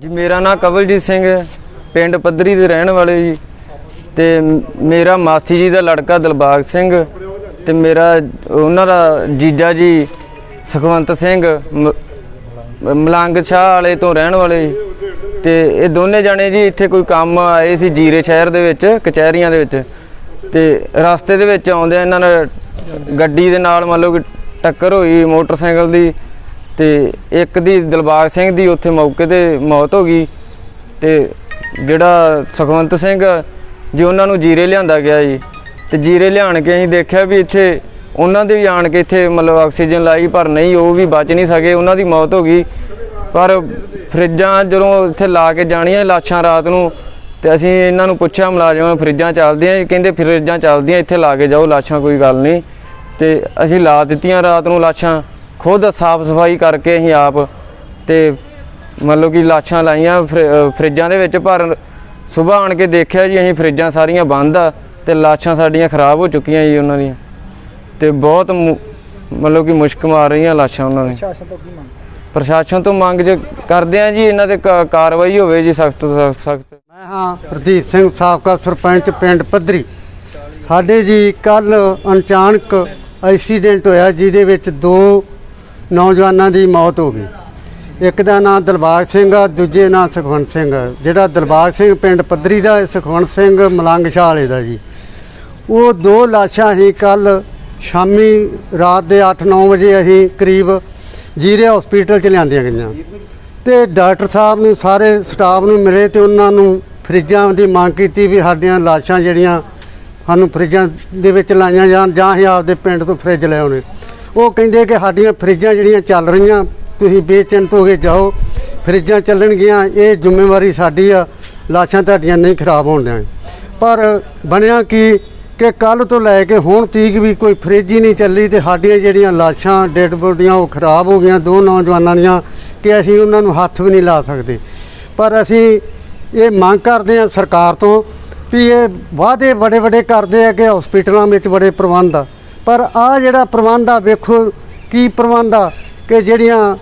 ਜੀ, ਮੇਰਾ ਨਾਮ ਕਵਲਜੀਤ ਸਿੰਘ ਹੈ, ਪਿੰਡ ਪੱਧਰੀ ਦੇ ਰਹਿਣ ਵਾਲੇ ਜੀ। ਤੇ ਮੇਰਾ ਮਾਸੀ ਜੀ ਦਾ ਲੜਕਾ ਦਿਲਬਾਗ ਸਿੰਘ, ਤੇ ਮੇਰਾ ਉਹਨਾਂ ਦਾ ਜੀਜਾ ਜੀ ਸੁਖਵੰਤ ਸਿੰਘ, ਮ- ਮਲੰਗ ਸ਼ਾਹ ਵਾਲੇ ਤੋਂ ਰਹਿਣ ਵਾਲੇ ਜੀ। ਤੇ ਇਹ ਦੋਨੇ ਜਾਣੇ ਜੀ ਇੱਥੇ ਕੋਈ ਕੰਮ ਆਏ ਸੀ ਜੀਰੇ ਸ਼ਹਿਰ ਦੇ ਵਿੱਚ, ਕਚਹਿਰੀਆਂ ਦੇ ਵਿੱਚ। ਤੇ ਰਸਤੇ ਦੇ ਵਿੱਚ ਆਉਂਦੇ ਇਹਨਾਂ ਨਾਲ ਗੱਡੀ ਦੇ ਨਾਲ ਮੰਨ ਲਓ ਕਿ ਟੱਕਰ ਹੋਈ ਮੋਟਰਸਾਈਕਲ ਦੀ ਤੇ ਇੱਕ ਦੀ ਦਿਲਬਾਗ ਸਿੰਘ ਦੀ ਉੱਥੇ ਮੌਕੇ ਤੇ ਮੌਤ ਹੋ ਗਈ ਤੇ ਜਿਹੜਾ ਸੁਖਵੰਤ ਸਿੰਘ ਜੀ ਉਹਨਾਂ ਨੂੰ ਜੀਰੇ ਲਿਆਂਦਾ ਗਿਆ ਜੀ, ਤੇ ਜੀਰੇ ਲਿਆਣ ਕੇ ਅਸੀਂ ਦੇਖਿਆ ਵੀ ਇੱਥੇ ਉਹਨਾਂ ਦੇ ਵੀ ਆਣ ਕੇ ਇੱਥੇ ਮਤਲਬ ਆਕਸੀਜਨ ਲਾਈ, ਪਰ ਨਹੀਂ, ਉਹ ਵੀ ਬਚ ਨਹੀਂ ਸਕੇ, ਉਹਨਾਂ ਦੀ ਮੌਤ ਹੋ ਗਈ। ਪਰ ਫਰਿੱਜਾਂ ਜਦੋਂ ਇੱਥੇ ਲਾ ਕੇ ਜਾਣੀਆਂ ਲਾਸ਼ਾਂ ਰਾਤ ਨੂੰ, ਤੇ ਅਸੀਂ ਇਹਨਾਂ ਨੂੰ ਪੁੱਛਿਆ, ਮੁਲਾਜ਼ਮਾਂ, ਫਰਿੱਜਾਂ ਚੱਲਦੀਆਂ? ਇਹ ਕਹਿੰਦੇ, ਫਰਿੱਜਾਂ ਚੱਲਦੀਆਂ, ਇੱਥੇ ਲਾ ਕੇ ਜਾਓ, ਲਾਸ਼ਾਂ ਕੋਈ ਗੱਲ ਨਹੀਂ। ਤੇ ਅਸੀਂ ਲਾ ਦਿੱਤੀਆਂ ਰਾਤ ਨੂੰ ਲਾਸ਼ਾਂ। ਖੁਦ ਸਾਫ਼ ਸਫ਼ਾਈ ਕਰਕੇ ਅਸੀਂ ਆਪ ਤੇ ਮਤਲਬ ਕਿ ਲਾਸ਼ਾਂ ਲਾਈਆਂ ਫਰਿੱਜਾਂ ਦੇ ਵਿੱਚ ਪਰ ਸਵੇਰ ਆਣ ਕੇ ਦੇਖਿਆ ਜੀ ਅਸੀਂ ਫਰਿੱਜਾਂ ਸਾਰੀਆਂ ਬੰਦ ਆ ਤੇ ਲਾਸ਼ਾਂ ਸਾਡੀਆਂ ਖਰਾਬ ਹੋ ਚੁੱਕੀਆਂ ਜੀ ਉਹਨਾਂ ਦੀਆਂ। ਤੇ ਬਹੁਤ ਮੁ- ਮਤਲਬ ਕਿ ਮੁਸ਼ਕ ਮਾਰ ਰਹੀਆਂ ਲਾਸ਼ਾਂ ਉਹਨਾਂ ਤੋਂ ਕੀ ਮੰਗ? ਪ੍ਰਸ਼ਾਸਨ ਤੋਂ ਮੰਗ ਜ ਕਰਦੇ ਆ ਜੀ ਇਹਨਾਂ ਤੇ ਕਾਰਵਾਈ ਹੋਵੇ ਜੀ ਸਖਤ ਤੋਂ ਸਖਤ ਮੈਂ ਹਾਂ ਪ੍ਰਦੀਪ ਸਿੰਘ ਸਾਬਕਾ ਸਰਪੰਚ ਪਿੰਡ ਪੱਧਰੀ। ਸਾਡੇ ਜੀ ਕੱਲ ਅਚਾਨਕ ਐਕਸੀਡੈਂਟ ਹੋਇਆ ਜਿਹਦੇ ਵਿੱਚ ਦੋ ਨੌਜਵਾਨਾਂ ਦੀ ਮੌਤ ਹੋ ਗਈ। ਇੱਕ ਦਾ ਨਾਮ ਦਿਲਬਾਗ ਸਿੰਘ ਆ, ਦੂਜੇ ਨਾਮ ਸੁਖਵੰਤ ਸਿੰਘ ਆ। ਜਿਹੜਾ ਦਿਲਬਾਗ ਸਿੰਘ ਪਿੰਡ ਪੱਧਰੀ ਦਾ ਸੁਖਵੰਤ ਸਿੰਘ ਮਲੰਗ ਸ਼ਾਹ ਵਾਲੇ ਦਾ ਜੀ। ਉਹ ਦੋ ਲਾਸ਼ਾਂ ਹੀ ਕੱਲ ਸ਼ਾਮੀ ਰਾਤ ਦੇ 8-9 ਵਜੇ ਅਸੀਂ ਕਰੀਬ ਜੀਰੇ ਹਸਪੀਟਲ ਚ ਲਿਆਂਦੀਆਂ ਗਈਆਂ। ਤੇ ਡਾਕਟਰ ਸਾਹਿਬ ਨੂੰ, ਸਾਰੇ ਸਟਾਫ ਨੂੰ ਮਿਲੇ ਤੇ ਉਹਨਾਂ ਨੂੰ ਫਰਿੱਜਾਂ ਦੀ ਮੰਗ ਕੀਤੀ ਵੀ ਸਾਡੀਆਂ ਲਾਸ਼ਾਂ ਜਿਹੜੀਆਂ ਸਾਨੂੰ ਫਰਿੱਜਾਂ ਦੇ ਵਿੱਚ ਲਾਈਆਂ ਜਾਣ ਜਾਂ ਹੀ ਆਪਦੇ ਪਿੰਡ ਤੋਂ ਫਰਿੱਜ ਲੈ ਆਉਣੇ। ਉਹ ਕਹਿੰਦੇ ਕਿ ਸਾਡੀਆਂ ਫਰਿੱਜਾਂ ਜਿਹੜੀਆਂ ਚੱਲ ਰਹੀਆਂ, ਤੁਸੀਂ ਬੇਚਿੰਤ ਹੋ ਕੇ ਜਾਓ। ਫਰਿੱਜਾਂ ਚੱਲਣਗੀਆਂ ਇਹ ਜ਼ਿੰਮੇਵਾਰੀ ਸਾਡੀ ਆ, ਲਾਸ਼ਾਂ ਤੁਹਾਡੀਆਂ ਨਹੀਂ ਖਰਾਬ ਹੋਣ ਦੇਣ। ਪਰ ਬਣਿਆ ਕਿ ਕਿ ਕੱਲ ਤੋਂ ਲੈ ਕੇ ਹੁਣ ਤੀਕ ਵੀ ਕੋਈ ਫਰਿੱਜ ਹੀ ਨਹੀਂ ਚੱਲੀ ਤੇ ਸਾਡੀਆਂ ਜਿਹੜੀਆਂ ਲਾਸ਼ਾਂ, ਡੈੱਡ ਬੋਡੀਆਂ, ਉਹ ਖਰਾਬ ਹੋ ਗਈਆਂ, ਦੋ ਨੌਜਵਾਨਾਂ ਦੀਆਂ, ਕਿ ਅਸੀਂ ਉਹਨਾਂ ਨੂੰ ਹੱਥ ਵੀ ਨਹੀਂ ਲਾ ਸਕਦੇ। ਪਰ ਅਸੀਂ ਇਹ ਮੰਗ ਕਰਦੇ ਹਾਂ ਸਰਕਾਰ ਤੋਂ ਵੀ ਇਹ ਵਾਅਦੇ ਬੜੇ ਵੱਡੇ ਕਰਦੇ ਆ ਕਿ ਹਸਪੀਟਲਾਂ ਵਿੱਚ ਬੜੇ ਪ੍ਰਬੰਧ ਆ। ਪਰ ਆ ਜਿਹੜਾ ਪ੍ਰਬੰਧ ਆ, ਵੇਖੋ ਕੀ ਪ੍ਰਬੰਧ ਆ ਕਿ ਜਿਹੜੀਆਂ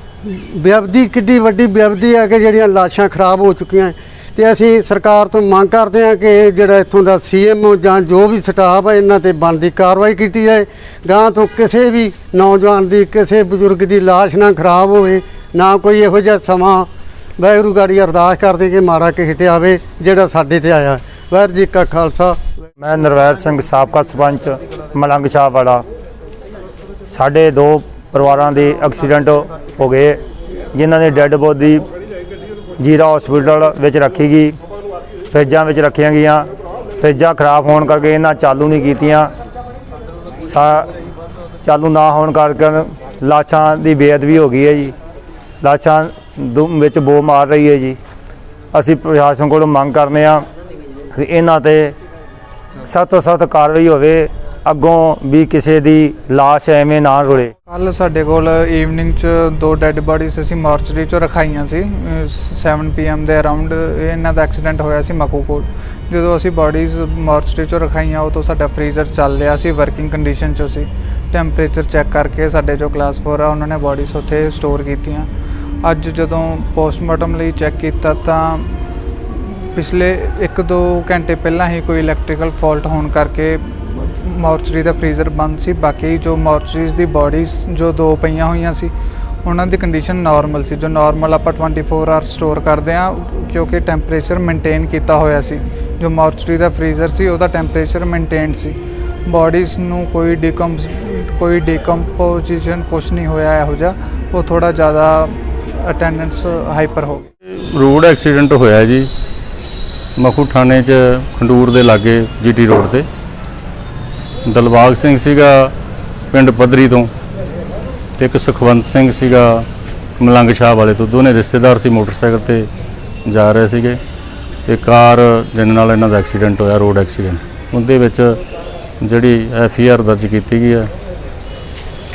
ਵਿਅਵਧੀ, ਕਿੱਡੀ ਵੱਡੀ ਵਿਅਵਧੀ ਆ ਕਿ ਜਿਹੜੀਆਂ ਲਾਸ਼ਾਂ ਖਰਾਬ ਹੋ ਚੁੱਕੀਆਂ ਤੇ ਅਸੀਂ ਸਰਕਾਰ ਤੋਂ ਮੰਗ ਕਰਦੇ ਹਾਂ ਕਿ ਜਿਹੜਾ ਇੱਥੋਂ ਦਾ ਸੀਐਮ ਜਾਂ ਜੋ ਵੀ ਸਟਾਫ ਹੈ ਇਹਨਾਂ ਤੇ ਬਣਦੀ ਕਾਰਵਾਈ ਕੀਤੀ ਜਾਏ। ਗਾਂ ਤੋਂ ਕਿਸੇ ਵੀ ਨੌਜਵਾਨ ਦੀ, ਕਿਸੇ ਬਜ਼ੁਰਗ ਦੀ ਲਾਸ਼ ਨਾ ਖਰਾਬ ਹੋਵੇ, ਨਾ ਕੋਈ ਇਹੋ ਜਿਹਾ ਸਮਾਂ ਵਾਹਿਗੁਰੂ ਗਾੜੀ ਅਰਦਾਸ ਕਰਦੇ ਕਿ ਮਾੜਾ ਕਿਸੇ ਤੇ ਆਵੇ ਜਿਹੜਾ ਸਾਡੇ ਤੇ ਆਇਆ। ਵਾਹਿਗੁਰੂ ਜੀ ਕਾ ਖਾਲਸਾ। ਮੈਂ ਨਰਵੈਰ ਸਿੰਘ ਸਾਬਕਾ ਸਰਪੰਚ ਮਲੰਗ ਸ਼ਾਹ ਵਾਲਾ। ਸਾਡੇ ਦੋ ਪਰਿਵਾਰਾਂ ਦੇ ਐਕਸੀਡੈਂਟ ਹੋ ਗਏ, ਜਿਨ੍ਹਾਂ ਦੀ ਡੈੱਡ ਬੋਡੀ ਜੀਰਾ ਹਸਪੀਟਲ ਵਿੱਚ ਰੱਖੀ ਗਈ, ਫਰਿੱਜਾਂ ਵਿੱਚ ਰੱਖੀਆਂ ਗਈਆਂ, ਫਰਿੱਜਾਂ ਖਰਾਬ ਹੋਣ ਕਰਕੇ ਇਹਨਾਂ ਚਾਲੂ ਨਹੀਂ ਕੀਤੀਆਂ। ਸਾ ਚਾਲੂ ਨਾ ਹੋਣ ਕਰਕੇ ਲਾਸ਼ਾਂ ਦੀ ਬੇਅਦਬੀ ਹੋ ਗਈ ਹੈ ਜੀ। ਲਾਸ਼ਾਂ ਦੁ- ਵਿੱਚ ਬੋ ਮਾਰ ਰਹੀ ਹੈ ਜੀ। ਅਸੀਂ ਪ੍ਰਸ਼ਾਸਨ ਕੋਲੋਂ ਮੰਗ ਕਰਨੇ ਆ ਵੀ ਇਹਨਾਂ ਤੇ ਸਖਤ ਤੋਂ ਸਖਤ ਕਾਰਵਾਈ ਹੋਵੇ, ਅੱਗੋਂ ਵੀ ਕਿਸੇ ਦੀ ਲਾਸ਼ ਐਵੇਂ ਨਾ ਰੁਲੇ। ਕੱਲ ਸਾਡੇ ਕੋਲ ਈਵਨਿੰਗ ਚ ਦੋ ਡੈੱਡ ਬਾਡੀਜ਼ ਅਸੀਂ ਮਾਰਚਰੀ ਚੋਂ ਰਖਾਈਆਂ ਸੀ, ਅਹ 7 ਪੀਐਮ ਦੇ ਅਰਾਊਂਡ ਇਹਨਾਂ ਦਾ ਐਕਸੀਡੈਂਟ ਹੋਇਆ ਸੀ ਮਕੂ ਕੋਲ। ਜਦੋਂ ਅਸੀਂ ਬਾਡੀਜ਼ ਮਾਰਚਰੀ ਚੋਂ ਰਖਾਈਆਂ ਉਹ ਤੋਂ ਸਾਡਾ ਫ੍ਰੀਜ਼ਰ ਚੱਲ ਰਿਹਾ ਸੀ ਵਰਕਿੰਗ ਕੰਡੀਸ਼ਨ ਚ ਸੀ। ਟੈਂਪਰੇਚਰ ਚੈੱਕ ਕਰਕੇ ਸਾਡੇ ਜੋ ਕਲਾਸ 4 ਆ, ਉਹਨਾਂ ਨੇ ਬਾਡੀਜ਼ ਉੱਥੇ ਸਟੋਰ ਕੀਤੀਆਂ। ਅੱਜ ਜਦੋਂ ਪੋਸਟਮਾਰਟਮ ਲਈ ਚੈੱਕ ਕੀਤਾ ਤਾਂ ਪਿਛਲੇ 1-2 ਘੰਟੇ ਪਹਿਲਾਂ ਹੀ ਕੋਈ ਇਲੈਕਟ੍ਰੀਕਲ ਫਾਲਟ ਹੋਣ ਕਰਕੇ ਮੋਰਚਰੀ ਦਾ ਫ੍ਰੀਜ਼ਰ ਬੰਦ ਸੀ। ਬਾਕੀ ਜੋ ਮੋਰਚਰੀਜ਼ ਦੀ ਬਾਡੀਜ਼ ਜੋ ਦੋ ਪਈਆਂ ਹੋਈਆਂ ਸੀ, ਉਹਨਾਂ ਦੀ ਕੰਡੀਸ਼ਨ ਨਾਰਮਲ ਸੀ। ਜੋ ਨਾਰਮਲ ਆਪਾਂ 24 ਆਵਰ ਸਟੋਰ ਕਰਦੇ ਆ ਕਿਉਂਕਿ ਟੈਂਪਰੇਚਰ ਮੇਨਟੇਨ ਕੀਤਾ ਹੋਇਆ ਸੀ। ਜੋ ਮੋਰਚਰੀ ਦਾ ਫ੍ਰੀਜ਼ਰ ਸੀ, ਉਹਦਾ ਟੈਂਪਰੇਚਰ ਮੇਨਟੇਨ ਸੀ। ਬਾਡੀਜ਼ ਨੂੰ ਕੋਈ ਡੀਕੰਪ ਕੋਈ ਡੀਕੰਪੋਜੀਸ਼ਨ ਕੁਛ ਨਹੀਂ ਹੋਇਆ ਇਹੋ ਜਿਹਾ। ਉਹ ਥੋੜਾ ਜ਼ਿਆਦਾ ਅਟੈਂਡੈਂਸ ਹਾਈਪਰ ਹੋ ਗਈ ਰੋਡ ਐਕਸੀਡੈਂਟ ਹੋਇਆ ਜੀ। ਮਖੂ ਥਾਣੇ 'ਚ ਖੰਡੂਰ ਦੇ ਲਾਗੇ ਜੀਟੀ ਰੋਡ ਤੇ। ਦਲਵਾਗ ਸਿੰਘ ਸੀਗਾ ਪਿੰਡ ਪੱਧਰੀ ਤੋਂ ਤੇ ਇੱਕ ਸੁਖਵੰਤ ਸਿੰਘ ਸੀਗਾ ਮਲੰਗ ਸ਼ਾਹ ਵਾਲੇ ਤੋਂ। ਦੋਨੇ ਰਿਸ਼ਤੇਦਾਰ ਸੀ ਮੋਟਰਸਾਈਕਲ ਤੇ ਜਾ ਰਹੇ ਸੀਗੇ ਤੇ ਕਾਰ ਜਿਹਨਾਂ ਨਾਲ ਇਹਨਾਂ ਦਾ ਐਕਸੀਡੈਂਟ ਹੋਇਆ, ਰੋਡ ਐਕਸੀਡੈਂਟ। ਉਹਦੇ ਵਿੱਚ ਜਿਹੜੀ ਐਫ ਆਰ ਦਰਜ ਕੀਤੀ ਗਈ ਹੈ,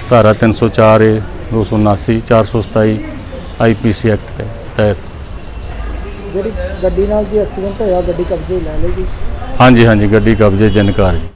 ਧਾਰਾ 304 ਏ 279 427 ਆਈਪੀਸੀ ਐਕਟ ਦੇ ਤਹਿਤ। ਜਿਹੜੀ ਗੱਡੀ ਨਾਲ ਜੀ ਐਕਸੀਡੈਂਟ ਹੋਇਆ, ਗੱਡੀ ਕਬਜ਼ੇ ਲੈ ਲਈ ਜੀ? ਹਾਂਜੀ ਹਾਂਜੀ, ਗੱਡੀ ਕਬਜ਼ੇ ਜਨਕਾਰ ਜੀ।